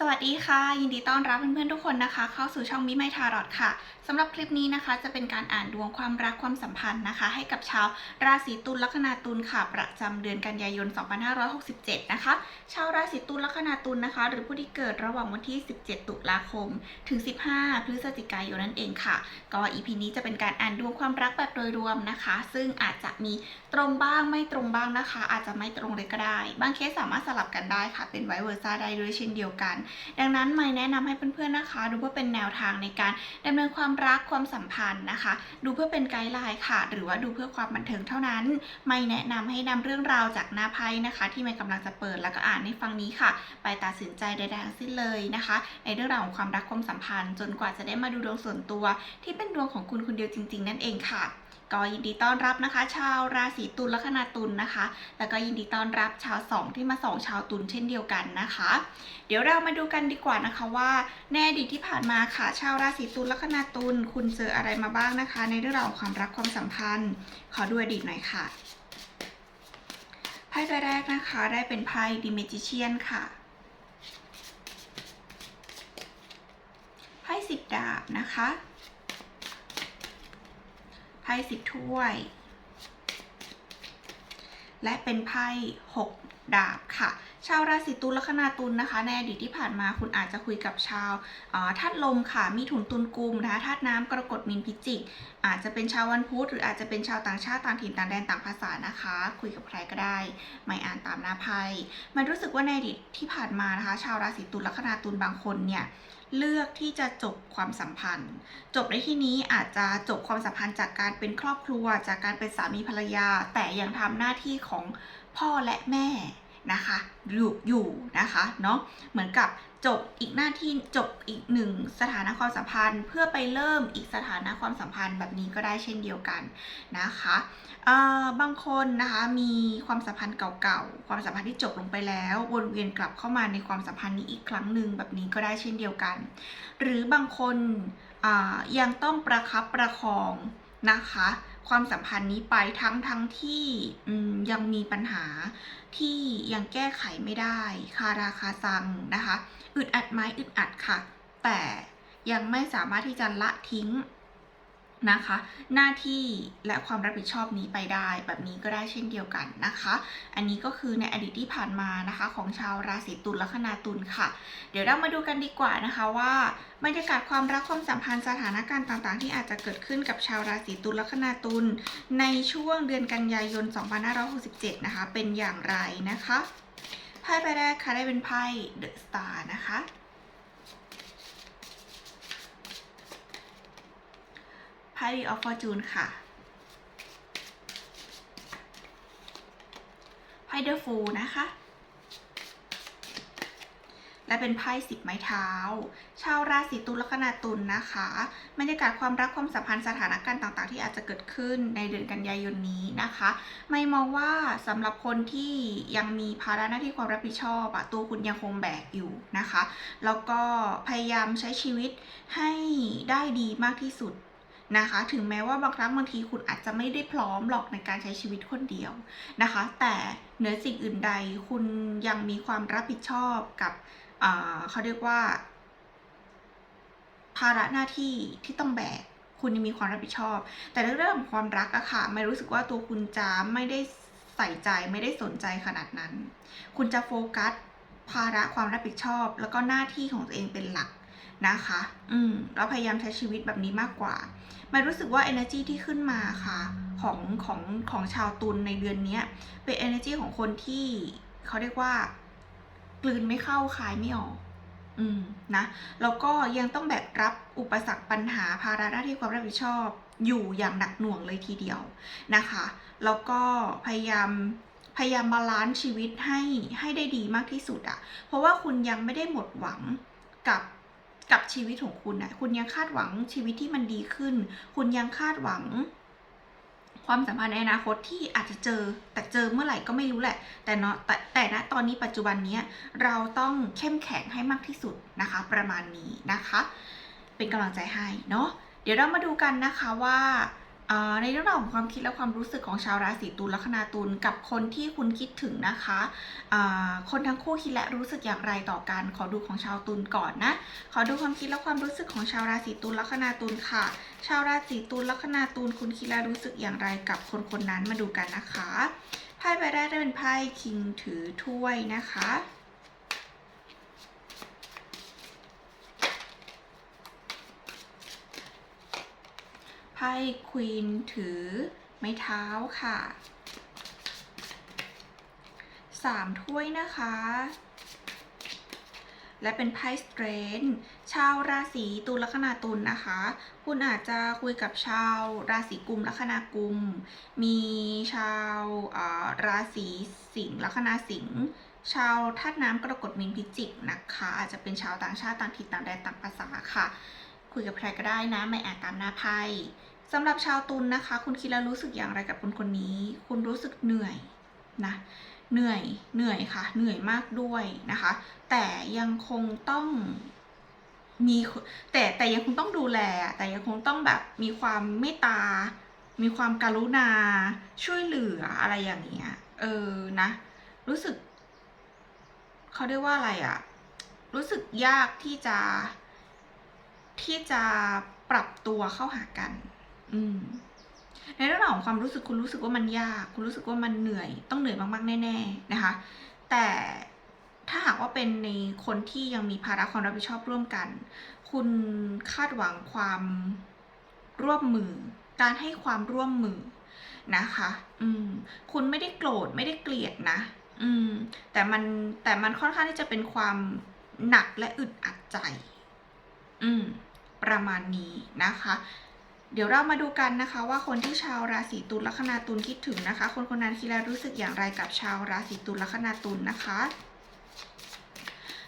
สวัสดีค่ะ ยินดีต้อนรับเพื่อนๆทุกคนนะคะ เข้าสู่ช่องมิไมทารอดค่ะสำหรับคลิปนี้นะคะ จะเป็นการอ่านดวงความรักความสัมพันธ์นะคะ ให้กับชาวราศีตุลลัคนาตุลค่ะ ประจำเดือนกันยายน 2567 นะคะ ชาวราศีตุลลัคนาตุลนะคะ หรือผู้ที่เกิดระหว่างวันที่ 17 ตุลาคม ถึง 15 พฤศจิกายนนั่นเองค่ะ ก็อีพีนี้จะเป็นการอ่านดวงความรักแบบโดยรวมนะคะ ซึ่งอาจจะมีตรงบ้างไม่ตรงบ้างนะคะ อาจจะไม่ตรงเลยก็ได้ บางเคสสามารถสลับกันได้ค่ะ เป็นไวเวอร์ซ่าได้ด้วยเช่นเดียวกันดังนั้นไม่แนะนำให้เพื่อนๆนะคะ ดูเพื่อเป็นแนวทางในการดำเนินความรักความสัมพันธ์นะคะ ดูเพื่อเป็นไกด์ไลน์ค่ะ หรือว่าดูเพื่อความบันเทิงเท่านั้น ไม่แนะนำให้นำเรื่องราวจากหน้าไพ่นะคะ ที่ไม่กำลังจะเปิดแล้วก็อ่านให้ฟังนี้ค่ะ ไปตัดสินใจใดๆทั้งสิ้นเลยนะคะ ในเรื่องราวของความรักความสัมพันธ์ จนกว่าจะได้มาดูดวงส่วนตัว ที่เป็นดวงของคุณคนเดียวจริง ๆ นั่นเองค่ะ ก็ยินดีต้อนรับนะคะ ชาวราศีตุลแลัคนาตุลนะคะ แล้วก็ยินดีต้อนรับชาวสองที่มาสองชาวตุลเช่นเดียวกันนะคะ เดี๋ยวเรามาดูกันดีกว่านะคะว่าในอดีตที่ผ่านมาค่ะ ชาวราศีตุลแลัคนาตุลคุณเจออะไรมาบ้างนะคะ ในเรื่องราวของความรักความสัมพันธ์ ขอดูอดีตหน่อยค่ะไพ่ใบแรกนะคะได้เป็นไพ่ดิเมจิเชียนค่ะไพ่สิบดาบนะคะ พ่สิบถ้วย และเป็นไพ่หกดาบค่ะ ชาวราศีตุลลัคนาตุลนะคะ ในอดีตที่ผ่านมาคุณอาจจะคุยกับชาวธาตุลมค่ะ มีถุนตุลกุมนะคะธาตุน้ำกรกฎมีนพิจิก อาจจะเป็นชาววันพุธหรืออาจจะเป็นชาวต่างชาติต่างถิ่นต่างแดนต่างภาษานะคะ คุยกับใครก็ได้ ไม่อ่านตามหน้าไพ่มันรู้สึกว่าในอดีตที่ผ่านมานะคะ ชาวราศีตุลลัคนาตุลบางคนเนี่ย เลือกที่จะจบความสัมพันธ์ จบในที่นี้อาจจะจบความสัมพันธ์จากการเป็นครอบครัว จากการเป็นสามีภรรยา แต่ยังทำหน้าที่ของพ่อและแม่ นะคะอยู่อยู่นะคะเนาะเหมือนกับจบอีกหน้าที่จบอีกหนึ่งสถานะความสัมพันธ์ เพื่อไปเริ่มอีกสถานะความสัมพันธ์แบบนี้ก็ได้เช่นเดียวกันนะคะบางคนนะคะมีความสัมพันธ์เก่าๆความสัมพันธ์ที่จบลงไปแล้ววนเวียนกลับเข้ามาในความสัมพันธ์นี้อีกครั้งหนึ่งแบบนี้ก็ได้เช่นเดียวกัน หรือบางคนยังต้องประคับประคองนะคะ ความสัมพันธ์นี้ไปทั้งทั้งที่ยังมีปัญหาที่ยังแก้ไขไม่ได้คาราคาซังนะคะอึดอัดไหมอึดอัดค่ะ แต่ยังไม่สามารถที่จะละทิ้ง นะคะ หน้าที่และความรับผิดชอบนี้ไปได้แบบนี้ก็ได้เช่นเดียวกันนะคะ อันนี้ก็คือในอดีตที่ผ่านมานะคะ ของชาวราศีตุลลัคนาตุลค่ะ เดี๋ยวเรามาดูกันดีกว่านะคะว่าบรรยากาศความรักความสัมพันธ์สถานการณ์ต่างๆ ที่อาจจะเกิดขึ้นกับชาวราศีตุลลัคนาตุลในช่วงเดือนกันยายน 2567 นะคะ เป็นอย่างไรนะคะไพ่ใบแรกค่ะได้เป็นไพ่เดอะสตาร์นะคะ ไพ่ออฟฟอร์จูนค่ะไพ่เดอะฟูลนะคะ และเป็นไพ่สิบไม้เท้า ชาวราศีตุลลันาตุลนะคะบรรยากาศความรักความสัมพันธ์สถานการณ์ต่างๆ ที่อาจจะเกิดขึ้นในเดือนกันยายนนี้นะคะ ไม่มองว่าสำหรับคนที่ยังมีภาระหน้าที่ความรับผิดชอบอะตัวคุณยังคงแบกอยู่นะคะ แล้วก็พยายามใช้ชีวิตให้ได้ดีมากที่สุด นะคะ ถึงแม้ว่าบางครั้งบางทีคุณอาจจะไม่ได้พร้อมหรอกในการใช้ชีวิตคนเดียวนะคะ แต่เหนือสิ่งอื่นใดคุณยังมีความรับผิดชอบกับเขาเรียกว่า ภาระหน้าที่ที่ต้องแบกคุณยังมีความรับผิดชอบ แต่เรื่องของความรักอะค่ะ ไม่รู้สึกว่าตัวคุณจะไม่ได้ใส่ใจไม่ได้สนใจขนาดนั้น คุณจะโฟกัสภาระความรับผิดชอบ แล้วก็หน้าที่ของตัวเองเป็นหลัก นะคะ อืมเราพยายามใช้ชีวิตแบบนี้มากกว่าไม่รู้สึกว่า energy ที่ขึ้นมาค่ะของของของชาวตุลในเดือนนี้เป็น energy ของคนที่เขาเรียกว่ากลืนไม่เข้าคายไม่ออก อืมนะ แล้วก็ยังต้องแบกรับอุปสรรคปัญหาภาระหน้าที่ความรับผิดชอบอยู่อย่างหนักหน่วงเลยทีเดียวนะคะ แล้วก็พยายามพยายามบาลานซ์ชีวิตให้ให้ได้ดีมากที่สุดอะเพราะว่าคุณยังไม่ได้หมดหวังกับ กับชีวิตของคุณนะคุณยังคาดหวังชีวิตที่มันดีขึ้น คุณยังคาดหวัง ความสัมพันธ์ในอนาคตที่อาจจะเจอ แต่เจอเมื่อไหร่ก็ไม่รู้แหละ แต่เนาะแต่แต่ณตอนนี้ปัจจุบันเนี้ยเราต้องเข้มแข็งให้มากที่สุดนะคะ ประมาณนี้นะคะ เป็นกำลังใจให้เนาะเดี๋ยวเรามาดูกันนะคะว่า ในเรื่องราวของความคิดและความรู้สึกของชาวราศีตุลลัคนาตุลกับคนที่คุณคิดถึงนะคะคนทั้งคู่คิดและรู้สึกอย่างไรต่อกัน ขอดูของชาวตุลก่อนนะ ขอดูความคิดและความรู้สึกของชาวราศีตุลลัคนาตุลค่ะ ชาวราศีตุลลัคนาตุลคุณคิดและรู้สึกอย่างไรกับคนคนนั้นมาดูกันนะคะไพ่ใบแรกได้เป็นไพ่คิงถือถ้วยนะคะ ไพ่ควีนถือไม้เท้าค่ะสามถ้วยนะคะ และเป็นไพ่สเตรนชาวราศีตุลลัคนาตุลนะคะ คุณอาจจะคุยกับชาวราศีกุมลัคนากุม มีชาวราศีสิงห์ลัคนาสิงห์ชาวธาตุน้ำกรกฎมีนพิจิกนะคะ อาจจะเป็นชาวต่างชาติต่างถิ่นต่างแดนต่างภาษาค่ะ คุยกับใครก็ได้นะ ไม่อานตามหน้าไพ่สำหรับชาวตุลนะคะ คุณคิดแล้วรู้สึกอย่างไรกับคนคนนี้ คุณรู้สึกเหนื่อยนะเหนื่อยเหนื่อยค่ะ เหนื่อยมากด้วยนะคะ แต่ยังคงต้องมีแต่แต่ยังคงต้องดูแล แต่ยังคงต้องแบบมีความเมตตา มีความการุณา ช่วยเหลืออะไรอย่างเงี้ยเออนะ รู้สึกเขาเรียกว่าอะไรอะรู้สึกยากที่จะ ที่จะปรับตัวเข้าหากัน อืมในเรื่องของความรู้สึกคุณรู้สึกว่ามันยาก คุณรู้สึกว่ามันเหนื่อย ต้องเหนื่อยมากๆแน่ ๆนะคะ แต่ถ้าหากว่าเป็นในคนที่ยังมีภาระความรับผิดชอบร่วมกัน คุณคาดหวังความร่วมมือ การให้ความร่วมมือนะคะ อืม คุณไม่ได้โกรธไม่ได้เกลียดนะ อืม แต่มันแต่มันค่อนข้างที่จะเป็นความหนักและอึดอัดใจ อืม ประมาณนี้นะคะ เดี๋ยวเรามาดูกันนะคะว่าคนที่ชาวราศีตุลลัคนาตุลคิดถึงนะคะ คนคนนั้นคิดแล้วรู้สึกอย่างไรกับชาวราศีตุลลัคนาตุลนะคะ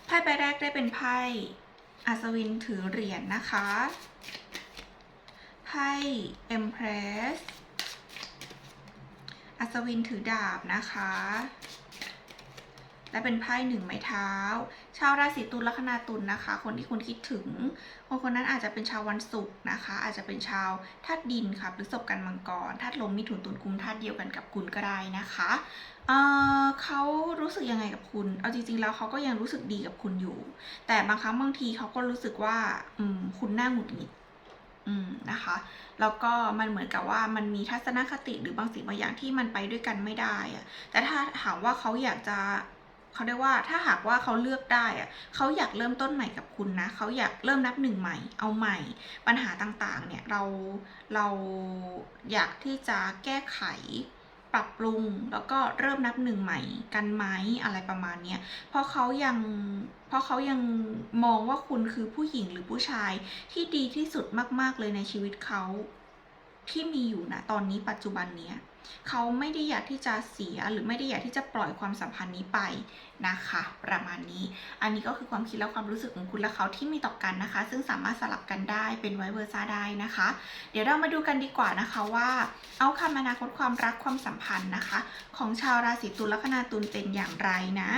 ไพ่ใบแรกได้เป็นไพ่อัศวินถือเหรียญนะคะไพ่ Empress อัศวินถือดาบนะคะ และเป็นไพ่หนึ่งไม้เท้า ชาวราศีตุลลัคนาตุลนะคะ คนที่คุณคิดถึง คนคนนั้นอาจจะเป็นชาววันศุกร์นะคะ อาจจะเป็นชาวธาตุดินค่ะพฤษภกันมังกรธาตุลมมิถุนตุลกุมธาตุเดียวกันกับคุณก็ได้นะคะเเขารู้สึกยังไงกับคุณ เอาจริงๆแล้วเขาก็ยังรู้สึกดีกับคุณอยู่ แต่บางครั้งบางทีเขาก็รู้สึกว่าอืมคุณน่าหงุดหงิดอืมนะคะ แล้วก็มันเหมือนกับว่ามันมีทัศนคติหรือบางสิ่งบางอย่างที่มันไปด้วยกันไม่ได้อะแต่ถ้าถามว่าเขาอยากจะ เขาเรียกว่าถ้าหากว่าเขาเลือกได้อะเขาอยากเริ่มต้นใหม่กับคุณนะเขาอยากเริ่มนับหนึ่งใหม่ เอาใหม่ ปัญหาต่างๆ เนี่ยเราเราอยากที่จะแก้ไขปรับปรุงแล้วก็เริ่มนับหนึ่งใหม่กันไหมอะไรประมาณเนี้ยเพราะเขายังเพราะเขายังมองว่าคุณคือผู้หญิงหรือผู้ชายที่ดีที่สุดมาก ๆ เลยในชีวิตเขาที่มีอยู่นะตอนนี้ปัจจุบันเนี้ย เขาไม่ได้อยากที่จะเสียหรือไม่ได้อยากที่จะปล่อยความสัมพันธ์นี้ไปนะคะ ประมาณนี้ อันนี้ก็คือความคิดและความรู้สึกของคุณและเขาที่มีต่อกันนะคะ ซึ่งสามารถสลับกันได้เป็นไวเวอร์ซ่าได้นะคะ เดี๋ยวเรามาดูกันดีกว่านะคะว่า เอาคำอนาคตความรักความสัมพันธ์นะคะ ของชาวราศีตุลแลัคนาตุลเป็นอย่างไรนะ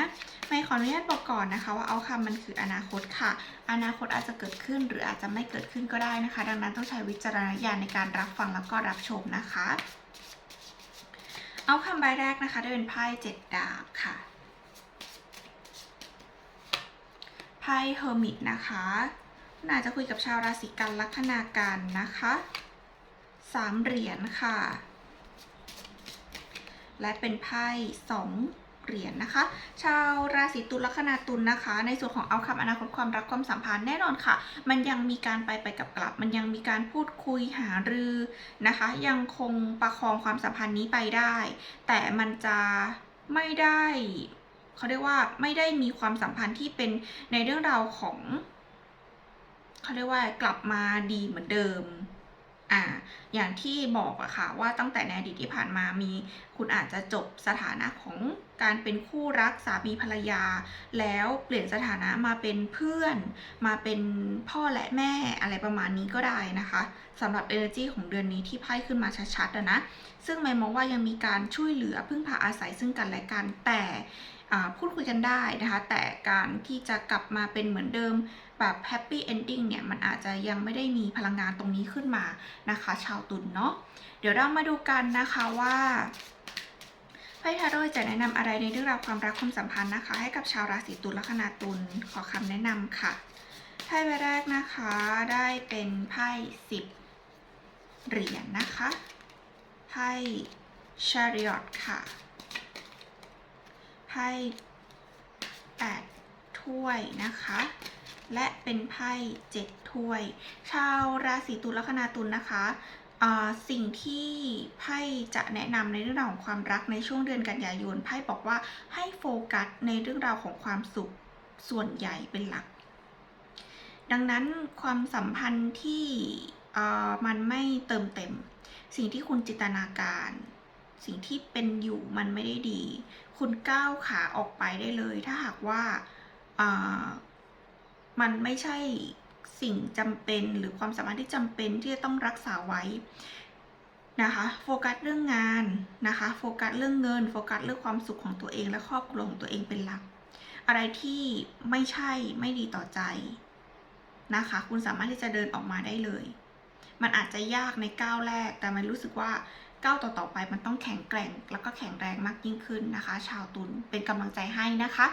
ไม่ขออนุญาตบอกก่อนนะคะ ว่าเอาคำมันคืออนาคตค่ะ อนาคตอาจจะเกิดขึ้นหรืออาจจะไม่เกิดขึ้นก็ได้นะคะ ดังนั้นต้องใช้วิจารณญาณในการรับฟังแล้วก็รับชมนะคะ เอาคำใบแรกนะคะได้เป็นไพ่เจ็ดดาบค่ะ ไพ่เฮอร์มิตนะคะน่าจะคุยกับชาวราศีกันลัคนากันนะคะสามเหรียญค่ะ และเป็นไพ่สอง เหรียญนะคะ ชาวราศีตุลลัคนาตุลนะคะ ในส่วนของเอาคำอนาคตความรักความสัมพันธ์แน่นอนค่ะ มันยังมีการไปไปกับกลับ มันยังมีการพูดคุยหารือนะคะ ยังคงประคองความสัมพันธ์นี้ไปได้ แต่มันจะไม่ได้เขาเรียกว่าไม่ได้มีความสัมพันธ์ที่เป็นในเรื่องราวของเขาเรียกว่ากลับมาดีเหมือนเดิม อ่าอย่างที่บอกอะค่ะว่าตั้งแต่ในอดีตที่ผ่านมามี คุณอาจจะจบสถานะของการเป็นคู่รักสามีภรรยา แล้วเปลี่ยนสถานะมาเป็นเพื่อน มาเป็นพ่อและแม่อะไรประมาณนี้ก็ได้นะคะสำหรับ energy ของเดือนนี้ที่ไพ่ขึ้นมาชัดๆนะซึ่งไม่มองว่ายังมีการช่วยเหลือพึ่งพาอาศัยซึ่งกันและกันแต่ พูดคุยกันได้นะคะ แต่การที่จะกลับมาเป็นเหมือนเดิมแบบแฮปปี้เอนดิ้งเนี่ยมันอาจจะยังไม่ได้มีพลังงานตรงนี้ขึ้นมานะคะ ชาวตุลเนาะเดี๋ยวเรามาดูกันนะคะว่าไพ่ทาโร่จะแนะนำอะไรในเรื่องราวความรักความสัมพันธ์นะคะ ให้กับชาวราศีตุลและคนาตุลขอคำแนะนำค่ะไพ่ใบแรกนะคะได้เป็นไพ่สิบเหรียญนะคะไพ่ chariot ค่ะ ไพ่แปดถ้วยนะคะ และเป็นไพ่เจ็ดถ้วย ชาวราศีตุลและคนาตุลนะคะสิ่งที่ไพ่จะแนะนำในเรื่องราวของความรักในช่วงเดือนกันยายนไพ่บอกว่าให้โฟกัสในเรื่องราวของความสุขส่วนใหญ่เป็นหลัก ดังนั้นความสัมพันธ์ที่มันไม่เติมเต็ม สิ่งที่คุณจินตนาการ สิ่งที่เป็นอยู่มันไม่ได้ดี คุณก้าวขาออกไปได้เลย ถ้าหากว่ามันไม่ใช่สิ่งจำเป็นหรือความสามารถที่จำเป็นที่จะต้องรักษาไว้นะคะโฟกัสเรื่องงานนะคะโฟกัสเรื่องเงินโฟกัสเรื่องความสุขของตัวเอง และครอบครัวของตัวเองเป็นหลัก อะไรที่ไม่ใช่ไม่ดีต่อใจนะคะ คุณสามารถที่จะเดินออกมาได้เลย มันอาจจะยากในก้าวแรก แต่มันรู้สึกว่า ก้าวต่อๆไปมันต้องแข็งแกร่ง แล้วก็แข็งแรงมากยิ่งขึ้นนะคะ ชาวตุลเป็นกำลังใจให้นะคะ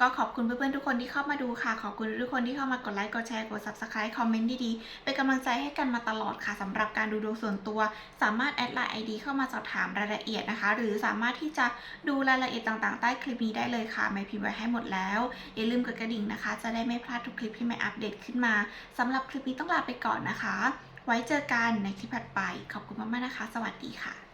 ก็ขอบคุณเพื่อนๆทุกคนที่เข้ามาดูค่ะ ขอบคุณทุกคนที่เข้ามากดไลค์กดแชร์กด subscribe คอมเมนต์ดีๆเป็นกำลังใจให้กันมาตลอดค่ะสำหรับการดูดวงส่วนตัว สามารถแอดไลน์ ID เข้ามาสอบถามรายละเอียดนะคะ หรือสามารถที่จะดูรายละเอียดต่างๆ ใต้คลิปนี้ได้เลยค่ะไม่พิมพ์ไว้ให้หมดแล้วอย่าลืมกดกระดิ่งนะคะ จะได้ไม่พลาดทุกคลิปที่ไม่อัปเดตขึ้นมาสำหรับคลิปนี้ต้องลาไปก่อนนะคะ ไว้เจอกันในคลิปถัดไป ขอบคุณมากๆนะคะ สวัสดีค่ะ